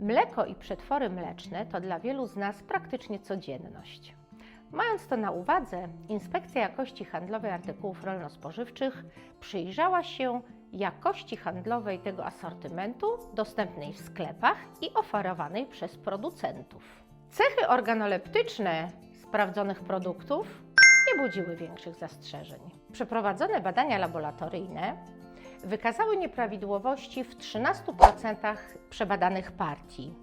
Mleko i przetwory mleczne to dla wielu z nas praktycznie codzienność. Mając to na uwadze, Inspekcja Jakości Handlowej Artykułów Rolno-Spożywczych przyjrzała się jakości handlowej tego asortymentu dostępnej w sklepach i oferowanej przez producentów. Cechy organoleptyczne sprawdzonych produktów nie budziły większych zastrzeżeń. Przeprowadzone badania laboratoryjne wykazały nieprawidłowości w 13% przebadanych partii,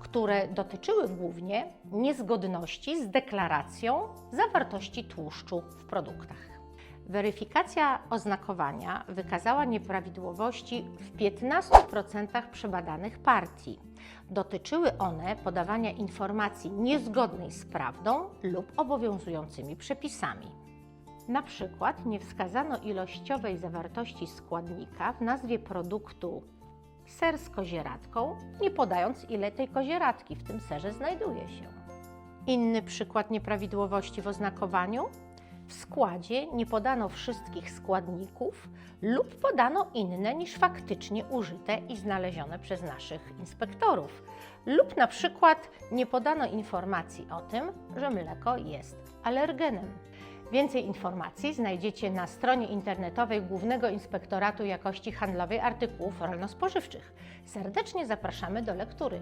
które dotyczyły głównie niezgodności z deklaracją zawartości tłuszczu w produktach. Weryfikacja oznakowania wykazała nieprawidłowości w 15% przebadanych partii. Dotyczyły one podawania informacji niezgodnej z prawdą lub obowiązującymi przepisami. Na przykład nie wskazano ilościowej zawartości składnika w nazwie produktu ser z kozieradką, nie podając ile tej kozieradki w tym serze znajduje się. Inny przykład nieprawidłowości w oznakowaniu w składzie nie podano wszystkich składników lub podano inne niż faktycznie użyte i znalezione przez naszych inspektorów. Lub na przykład nie podano informacji o tym, że mleko jest alergenem. Więcej informacji znajdziecie na stronie internetowej Głównego Inspektoratu Jakości Handlowej Artykułów Rolno-Spożywczych. Serdecznie zapraszamy do lektury.